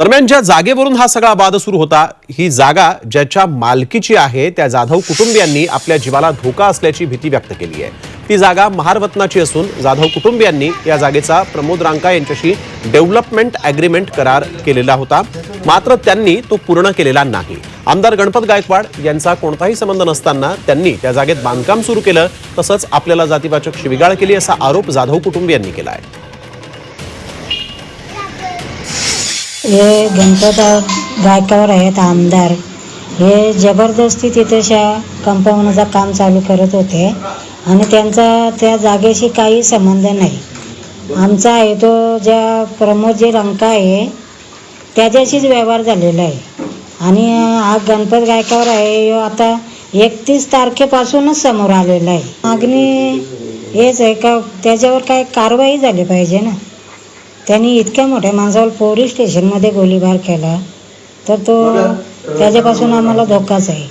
दरम्यान ज्या जागेवरून हा सगळा वाद सुरू होता ही जागा ज्याच्या मालकीची आहे त्या जाधव कुटुंबियांनी आपल्या जीवाला धोका असल्याची भीती व्यक्त केली आहे. ती जागा महारवतनाची असून जाधव कुटुंबियांनी या जागेचा प्रमोद रांका यांच्याशी डेव्हलपमेंट अग्रीमेंट करार केलेला होता. मात्र त्यांनी तो पूर्ण केलेला नाही. आमदार गणपत गायकवाड यांचा कोणताही संबंध नसताना त्यांनी त्या जागेत बांधकाम सुरू केलं तसंच आपल्याला जातीवाचक शिविगाळ केली असा आरोप जाधव कुटुंबियांनी केला आहे हे गणपत गायकावर आहेत आमदार. हे जबरदस्ती तिथेशा कंपाऊंडचं काम चालू करत होते आणि त्यांचा त्या जागेशी काही संबंध नाही. आमचा आहे तो ज्या प्रमोद जे रंका आहे त्याच्याशीच व्यवहार झालेला आहे. आणि हा गणपत गायकावर आहे आता एकतीस तारखेपासूनच समोर आलेला आहे. मागणी हेच आहे का त्याच्यावर काय कारवाई झाली पाहिजे ना? त्यांनी इतक्या मोठ्या माणसावर पोलीस स्टेशनमध्ये गोळीबार केला तर तो त्याच्यापासून आम्हाला धोकाच आहे.